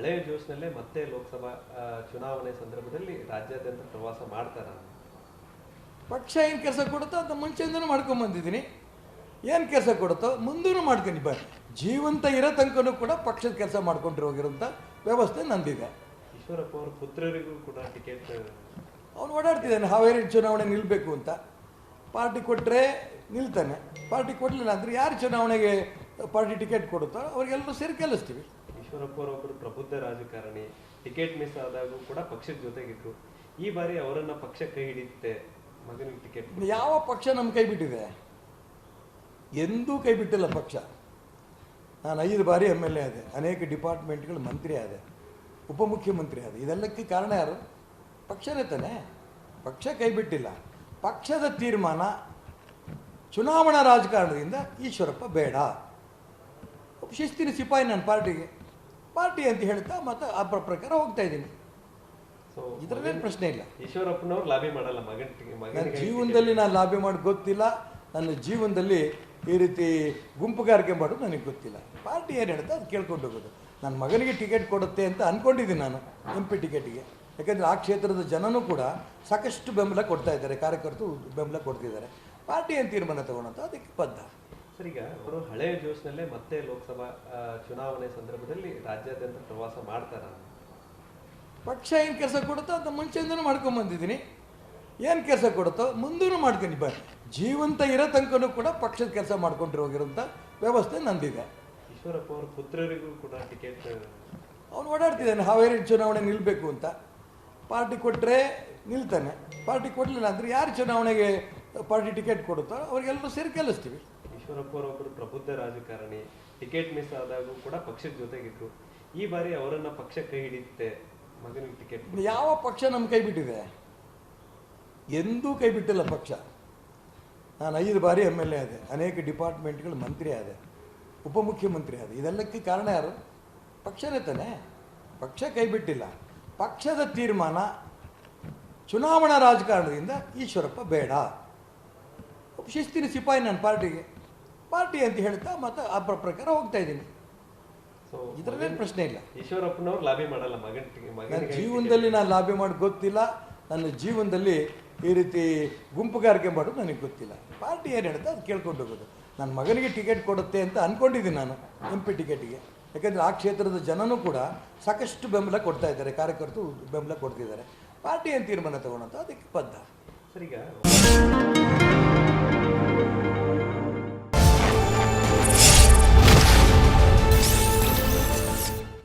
ಹಳೆಯ ಜೋಶ್ನಲ್ಲೇ ಮತ್ತೆ ಲೋಕಸಭಾ ಚುನಾವಣೆ ಸಂದರ್ಭದಲ್ಲಿ ರಾಜ್ಯಾದ್ಯಂತ ಪ್ರವಾಸ ಮಾಡ್ತಾರ ಪಕ್ಷ ಏನು ಕೆಲಸ ಕೊಡುತ್ತೋ ಅಂತ ಮುಂಚೆಯಿಂದನೂ ಮಾಡ್ಕೊಂಡು ಬಂದಿದ್ದೀನಿ. ಏನು ಕೆಲಸ ಕೊಡುತ್ತೋ ಮುಂದೂ ಮಾಡ್ಕೊಂಡು ಬ ಜೀವಂತ ಇರೋ ತನಕನೂ ಕೂಡ ಪಕ್ಷದ ಕೆಲಸ ಮಾಡ್ಕೊಂಡ್ರೆ ಹೋಗಿರೋಂಥ ವ್ಯವಸ್ಥೆ ನಂದಿದೆ. ಈಶ್ವರಪ್ಪ ಅವ್ರ ಪುತ್ರರಿಗೂ ಕೂಡ ಟಿಕೆಟ್ ಅವನು ಓಡಾಡ್ತಿದ್ದಾನೆ. ಹಾವೇರಿ ಚುನಾವಣೆ ನಿಲ್ಬೇಕು ಅಂತ. ಪಾರ್ಟಿ ಕೊಟ್ಟರೆ ನಿಲ್ತಾನೆ. ಪಾರ್ಟಿ ಕೊಡಲಿಲ್ಲ ಅಂದರೆ ಯಾರು ಚುನಾವಣೆಗೆ ಪಾರ್ಟಿ ಟಿಕೆಟ್ ಕೊಡುತ್ತೋ ಅವ್ರಿಗೆಲ್ಲರೂ ಸೇರಿ ಗೆಲ್ಲಿಸ್ತೀವಿ. ಅವರೊಬ್ಬರು ಪ್ರಬುದ್ಧ ರಾಜಕಾರಣಿ, ಟಿಕೆಟ್ ಮಿಸ್ ಆದಾಗೂ ಕೂಡ ಪಕ್ಷದ ಜೊತೆಗಿದ್ರು. ಈ ಬಾರಿ ಅವರನ್ನ ಪಕ್ಷ ಕೈ ಹಿಡಿಯುತ್ತೆ. ಮಗನಿಗೆ ಟಿಕೆಟ್ ಯಾವ ಪಕ್ಷ ನಮ್ಮ ಕೈ ಬಿಟ್ಟಿದೆ? ಎಂದೂ ಕೈ ಬಿಟ್ಟಿಲ್ಲ ಪಕ್ಷ. ನಾನು ಐದು ಬಾರಿ ಎಂ ಎಲ್ ಎ ಆದೆ. ಅನೇಕ ಡಿಪಾರ್ಟ್ಮೆಂಟ್ಗಳ ಮಂತ್ರಿ ಆದೆ. ಉಪಮುಖ್ಯಮಂತ್ರಿ ಆದೆ. ಇದೆಲ್ಲಕ್ಕೆ ಕಾರಣ ಯಾರು? ಪಕ್ಷನೇ ತಾನೆ. ಪಕ್ಷ ಕೈ ಬಿಟ್ಟಿಲ್ಲ. ಪಕ್ಷದ ತೀರ್ಮಾನ ಚುನಾವಣಾ ರಾಜಕಾರಣದಿಂದ ಈಶ್ವರಪ್ಪ ಬೇಡ. ಶಿಸ್ತಿನ ಸಿಪಾಯಿ ನನ್ನ ಪಾರ್ಟಿಗೆ. ಪಾರ್ಟಿ ಅಂತ ಹೇಳ್ತಾ ಮತ್ತೆ ಆ ಪ್ರಕಾರ ಹೋಗ್ತಾ ಇದ್ದೀನಿ. ಸೊ ಇದರಲ್ಲೇನು ಪ್ರಶ್ನೆ ಇಲ್ಲ. ಈಶ್ವರಪ್ಪನವ್ರು ಲಾಬಿ ಮಾಡಲ್ಲ ಮಗನ ನನ್ನ ಜೀವನದಲ್ಲಿ ನಾನು ಲಾಬಿ ಮಾಡಿ ಗೊತ್ತಿಲ್ಲ. ನನ್ನ ಜೀವನದಲ್ಲಿ ಈ ರೀತಿ ಗುಂಪುಗಾರಿಕೆ ಮಾಡೋದು ನನಗೆ ಗೊತ್ತಿಲ್ಲ. ಪಾರ್ಟಿ ಏನು ಹೇಳುತ್ತೆ ಅದು ಕೇಳ್ಕೊಂಡು ಹೋಗೋದು. ನನ್ನ ಮಗನಿಗೆ ಟಿಕೆಟ್ ಕೊಡುತ್ತೆ ಅಂತ ಅಂದ್ಕೊಂಡಿದ್ದೀನಿ ನಾನು ಎಂ ಪಿ ಟಿಕೆಟಿಗೆ. ಯಾಕಂದರೆ ಆ ಕ್ಷೇತ್ರದ ಜನನೂ ಕೂಡ ಸಾಕಷ್ಟು ಬೆಂಬಲ ಕೊಡ್ತಾ ಇದ್ದಾರೆ ಕಾರ್ಯಕರ್ತರು ಬೆಂಬಲ ಕೊಡ್ತಿದ್ದಾರೆ. ಪಾರ್ಟಿ ಏನು ತೀರ್ಮಾನ ತಗೊಳಂತ ಅದಕ್ಕೆ ಬದ್ಧ. ಸರ್ ಈಗ ಅವರು ಹಳೆಯ ಜೋಶ್ನಲ್ಲೇ ಮತ್ತೆ ಲೋಕಸಭಾ ಚುನಾವಣೆ ಸಂದರ್ಭದಲ್ಲಿ ರಾಜ್ಯಾದ್ಯಂತ ಪ್ರವಾಸ ಮಾಡ್ತಾರ. ಪಕ್ಷ ಏನು ಕೆಲಸ ಕೊಡುತ್ತೋ ಅಂತ ಮುಂಚೆಯಿಂದನೂ ಮಾಡ್ಕೊಂಬಂದಿದ್ದೀನಿ ಏನು ಕೆಲಸ ಕೊಡುತ್ತೋ ಮುಂದೂ ಮಾಡ್ತೀನಿ. ಬ ಜೀವಂತ ಇರೋ ತನಕನೂ ಕೂಡ ಪಕ್ಷದ ಕೆಲಸ ಮಾಡ್ಕೊಂಡ್ರೆ ಹೋಗಿರೋಂಥ ವ್ಯವಸ್ಥೆ ನಂದಿದೆ. ಈಶ್ವರಪ್ಪ ಅವರ ಪುತ್ರರಿಗೂ ಕೂಡ ಟಿಕೆಟ್ ಅವನು ಓಡಾಡ್ತಿದ್ದಾನೆ. ಹಾವೇರಿ ಚುನಾವಣೆ ನಿಲ್ಲಬೇಕು ಅಂತ. ಪಾರ್ಟಿ ಕೊಟ್ಟರೆ ನಿಲ್ತಾನೆ. ಪಾರ್ಟಿ ಕೊಡಲಿಲ್ಲ ಅಂದರೆ ಯಾರು ಚುನಾವಣೆಗೆ ಪಾರ್ಟಿ ಟಿಕೆಟ್ ಕೊಡುತ್ತೋ ಅವ್ರಿಗೆಲ್ಲರೂ ಸೇರಿ ಗೆಲ್ಲಿಸ್ತೀವಿ. ಈಶ್ವರಪ್ಪ ಅವರೊಬ್ಬರು ಪ್ರಬುದ್ಧ ರಾಜಕಾರಣಿ, ಟಿಕೆಟ್ ಮಿಸ್ ಆದಾಗೂ ಕೂಡ ಪಕ್ಷದ ಜೊತೆಗಿದ್ರು. ಈ ಬಾರಿ ಅವರನ್ನ ಪಕ್ಷ ಕೈ ಹಿಡಿಯುತ್ತೆ. ಮಗನಿಗೆ ಟಿಕೆಟ್ ಯಾವ ಪಕ್ಷ ನಮ್ಮ ಕೈ ಬಿಟ್ಟಿದೆ? ಎಂದೂ ಕೈ ಬಿಟ್ಟಿಲ್ಲ ಪಕ್ಷ. ನಾನು ಐದು ಬಾರಿ ಎಂ ಎಲ್ ಎ ಆದೆ. ಅನೇಕ ಡಿಪಾರ್ಟ್ಮೆಂಟ್ಗಳು ಮಂತ್ರಿ ಆದೆ. ಉಪಮುಖ್ಯಮಂತ್ರಿ ಆದೆ. ಇದೆಲ್ಲಕ್ಕೆ ಕಾರಣ ಯಾರು? ಪಕ್ಷನೇ ತಾನೆ. ಪಕ್ಷ ಕೈ ಬಿಟ್ಟಿಲ್ಲ. ಪಕ್ಷದ ತೀರ್ಮಾನ ಚುನಾವಣಾ ರಾಜಕಾರಣದಿಂದ ಈಶ್ವರಪ್ಪ ಬೇಡ. ಶಿಸ್ತಿನ ಸಿಪಾಯಿ ನನ್ನ ಪಾರ್ಟಿಗೆ. ಪಾರ್ಟಿ ಅಂತ ಹೇಳ್ತಾ ಮತ್ತೆ ಆ ಪ್ರಕಾರ ಹೋಗ್ತಾ ಇದ್ದೀನಿ. ಸೊ ಇದರಲ್ಲೇನು ಪ್ರಶ್ನೆ ಇಲ್ಲ. ಈಶ್ವರಪ್ಪನವ್ರು ಲಾಬಿ ಮಾಡಲ್ಲ ಮಗನ ನನ್ನ ಜೀವನದಲ್ಲಿ ನಾನು ಲಾಬಿ ಮಾಡಿ ಗೊತ್ತಿಲ್ಲ. ನನ್ನ ಜೀವನದಲ್ಲಿ ಈ ರೀತಿ ಗುಂಪುಗಾರಿಕೆ ಮಾಡೋದು ನನಗೆ ಗೊತ್ತಿಲ್ಲ. ಪಾರ್ಟಿ ಏನು ಹೇಳುತ್ತೆ ಅದು ಕೇಳ್ಕೊಂಡು ಹೋಗೋದು. ನನ್ನ ಮಗನಿಗೆ ಟಿಕೆಟ್ ಕೊಡುತ್ತೆ ಅಂತ ಅಂದ್ಕೊಂಡಿದ್ದೀನಿ ನಾನು ಎಂ ಪಿ ಟಿಕೆಟಿಗೆ. ಯಾಕಂದರೆ ಆ ಕ್ಷೇತ್ರದ ಜನನೂ ಕೂಡ ಸಾಕಷ್ಟು ಬೆಂಬಲ ಕೊಡ್ತಾ ಇದ್ದಾರೆ ಕಾರ್ಯಕರ್ತರು ಬೆಂಬಲ ಕೊಡ್ತಿದ್ದಾರೆ. ಪಾರ್ಟಿ ಏನು ತೀರ್ಮಾನ ತಗೊಳಂತ ಅದಕ್ಕೆ ಬದ್ಧ. ಸರ್ ಈಗ